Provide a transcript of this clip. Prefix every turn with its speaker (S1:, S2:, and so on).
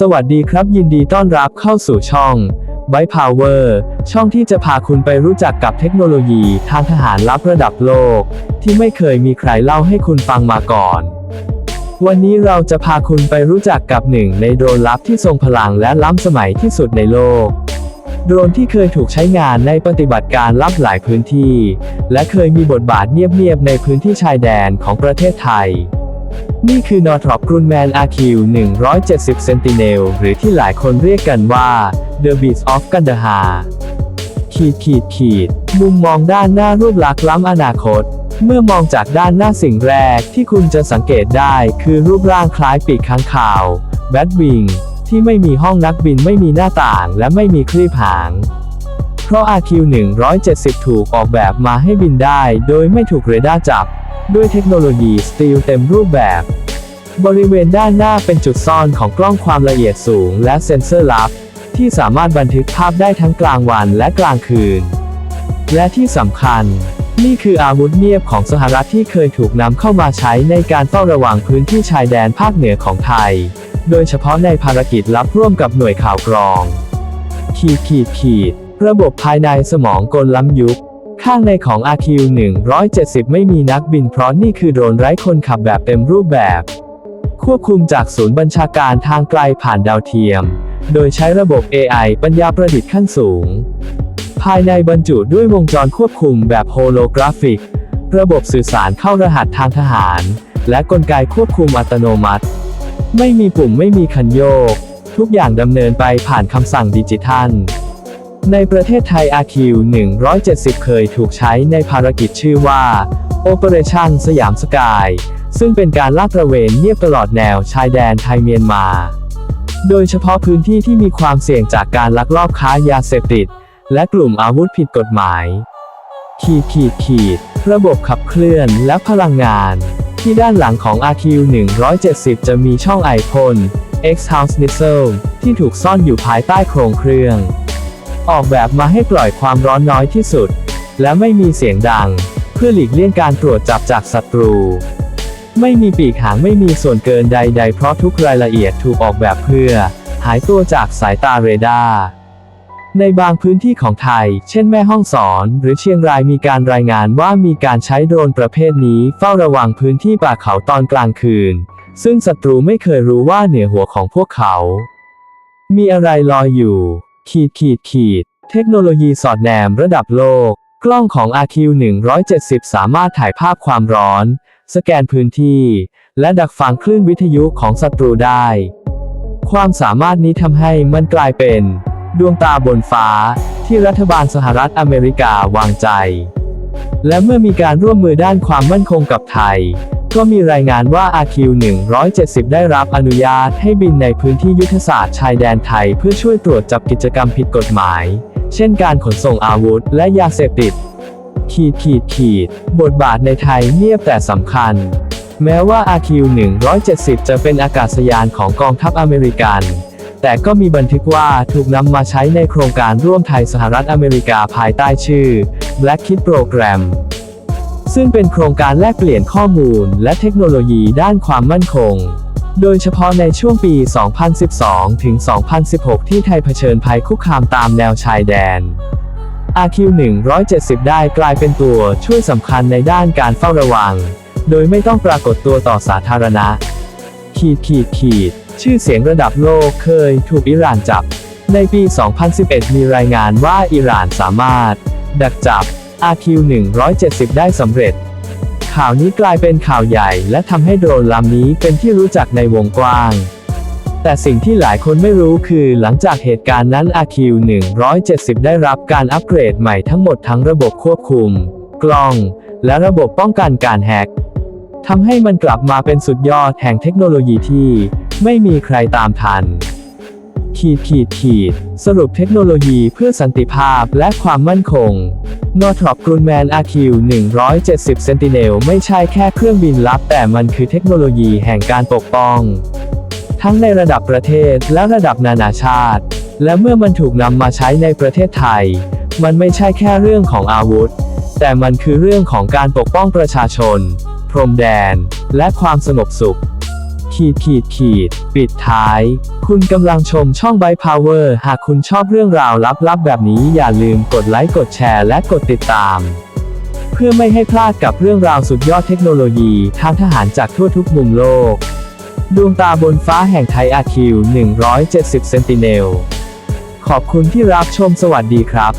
S1: สวัสดีครับยินดีต้อนรับเข้าสู่ช่อง b y Power ช่องที่จะพาคุณไปรู้จักกับเทคโนโลยีทางทหารลับระดับโลก ที่ไม่เคยมีใครเล่าให้คุณฟังมาก่อน วันนี้เราจะพาคุณไปรู้จักกับหนึ่งในโดรนลับที่ทรงพลังและล้ำสมัยที่สุดในโลก โดรนที่เคยถูกใช้งานในปฏิบัติการลับหลายพื้นที่ และเคยมีบทบาทเงียบๆในพื้นที่ชายแดนของประเทศไทย นี่คือ Northrop Grumman RQ 170 Sentinel หรือที่หลายคนเรียกกันว่า The Beast of Kandahar ขีดขีดขีด มุมมองด้านหน้ารูปลักษณ์ล้ำอนาคต เมื่อมองจากด้านหน้าสิ่งแรกที่คุณจะสังเกตได้คือรูปร่างคล้ายปีกค้างคาวแบทวิงที่ไม่มีห้องนักบินไม่มีหน้าต่างและไม่มีคลีบหาง เพราะ RQ 170 ถูกออกแบบมาให้บินได้ โดยไม่ถูกเรดาร์จับ ด้วยเทคโนโลยีสตีลเต็มรูปแบบ บริเวณด้านหน้าเป็นจุดซ่อนของกล้องความละเอียดสูงและเซ็นเซอร์ลับ ที่สามารถบันทึกภาพได้ทั้งกลางวันและกลางคืน และที่สำคัญ นี่คืออาวุธเงียบของสหรัฐที่เคยถูกนำเข้ามาใช้ในการเฝ้าระวังพื้นที่ชายแดนภาคเหนือของไทย โดยเฉพาะในภารกิจลับร่วมกับหน่วยข่าวกรอง ขีดขีดขีด ระบบภายในสมองกลล้ำยุคข้างในของ RQ 170 ไม่มีนักบินเพราะนี่คือโดรนไร้คนขับแบบเต็มรูปแบบ ควบคุมจากศูนย์บัญชาการทางไกลผ่านดาวเทียม โดยใช้ระบบ AI ปัญญาประดิษฐ์ขั้นสูง ภายในบรรจุด้วยวงจรควบคุมแบบโฮโลกราฟิก ระบบสื่อสารเข้ารหัสทางทหาร และกลไกควบคุมอัตโนมัติ ไม่มีปุ่มไม่มีคันโยก ทุกอย่างดำเนินไปผ่านคำสั่งดิจิทัล ในประเทศไทย RQ 170 เคยถูกใช้ในภารกิจชื่อว่า Operation สยามสกาย ซึ่งเป็นการลาดตระเวนเงียบตลอดแนวชายแดนไทยเมียนมา โดยเฉพาะพื้นที่ที่มีความเสี่ยงจากการลักลอบค้ายาเสพติด และกลุ่มอาวุธผิดกฎหมาย ขีดขีดขีด ระบบขับเคลื่อนและพลังงาน ที่ด้านหลังของ RQ 170 จะมีช่องไอพ่น X-House Missile ที่ถูกซ่อนอยู่ภายใต้โครงเครื่อง ออกแบบมาให้ปล่อยความร้อนน้อยที่สุด และไม่มีเสียงดัง เพื่อหลีกเลี่ยงการตรวจจับจากศัตรู ไม่มีปีกหางไม่มีส่วนเกินใด ๆ เพราะทุกรายละเอียดถูกออกแบบเพื่อ หายตัวจากสายตาเรดาร์ ในบางพื้นที่ของไทย เช่นแม่ห้องสอน หรือเชียงรายมีการรายงานว่ามีการใช้โดรนประเภทนี้เฝ้าระวังพื้นที่ป่าเขาตอนกลางคืน ซึ่งศัตรูไม่เคยรู้ว่าเหนือหัวของพวกเขา มีอะไรลอยอยู่ ขีดขีดขีด เทคโนโลยีสอดแนมระดับโลก กล้องของ RQ 170 สามารถถ่ายภาพความร้อน สแกนพื้นที่ และดักฟังคลื่นวิทยุของศัตรูได้ ความสามารถนี้ทำให้มันกลายเป็น ดวงตาบนฟ้าที่รัฐบาลสหรัฐอเมริกาวางใจ และเมื่อมีการร่วมมือด้านความมั่นคงกับไทย ก็มีรายงานว่า RQ 170 ได้รับอนุญาตให้บินในพื้นที่ยุทธศาสตร์ชายแดนไทยเพื่อช่วยตรวจจับกิจกรรมผิดกฎหมาย เช่นการขนส่งอาวุธและยาเสพติด ขีดขีดขีด บทบาทในไทยเงียบแต่สำคัญ แม้ว่า RQ 170 จะเป็นอากาศยานของกองทัพอเมริกัน แต่ก็มีบันทึกว่าถูกนำมาใช้ในโครงการร่วมไทยสหรัฐอเมริกาภายใต้ชื่อ Black Kid Program ซึ่งเป็นโครงการแลกเปลี่ยนข้อมูลและเทคโนโลยีด้านความมั่นคง โดยเฉพาะในช่วงปี 2012 ถึง 2016 ที่ไทยเผชิญภัยคุกคามตามแนวชายแดน RQ 170 ได้กลายเป็นตัวช่วยสำคัญในด้านการเฝ้าระวัง โดยไม่ต้องปรากฏตัวต่อสาธารณะ ขีดขีดขีด ชื่อเสียงระดับโลกเคยถูกอิหร่านจับ ในปี 2011 มีรายงานว่าอิหร่านสามารถ ดักจับ RQ 170 ได้สำเร็จ ข่าวนี้กลายเป็นข่าวใหญ่และทำให้โดรนลำนี้เป็นที่รู้จักในวงกว้าง แต่สิ่งที่หลายคนไม่รู้คือหลังจากเหตุการณ์นั้น RQ 170 ได้รับการอัปเกรดใหม่ทั้งหมดทั้งระบบควบคุม กล้อง และระบบป้องกันการแฮกทำให้มันกลับมาเป็นสุดยอดแห่งเทคโนโลยีที่ ไม่มีใครตามทัน ขีดขีดขีด สรุปเทคโนโลยีเพื่อสันติภาพและความมั่นคง Northrop Grumman RQ 170 Sentinel ไม่ใช่แค่เครื่องบินลับแต่มันคือเทคโนโลยีแห่งการปกป้อง ทั้งในระดับประเทศและระดับนานาชาติ และเมื่อมันถูกนำมาใช้ในประเทศไทย มันไม่ใช่แค่เรื่องของอาวุธ แต่มันคือเรื่องของการปกป้องประชาชน พรมแดน และความสงบสุข ขีดขีดขีด ปิดท้าย คุณกำลังชมช่อง Byte Power หากคุณชอบเรื่องราวลับๆแบบนี้อย่าลืมกดไลค์กดแชร์และกดติดตาม เพื่อไม่ให้พลาดกับเรื่องราวสุดยอดเทคโนโลยีทางทหารจากทั่วทุกมุมโลก ดวงตาบนฟ้าแห่งไทยอาคิว 170 เซนติเนล ขอบคุณที่รับชมสวัสดีครับ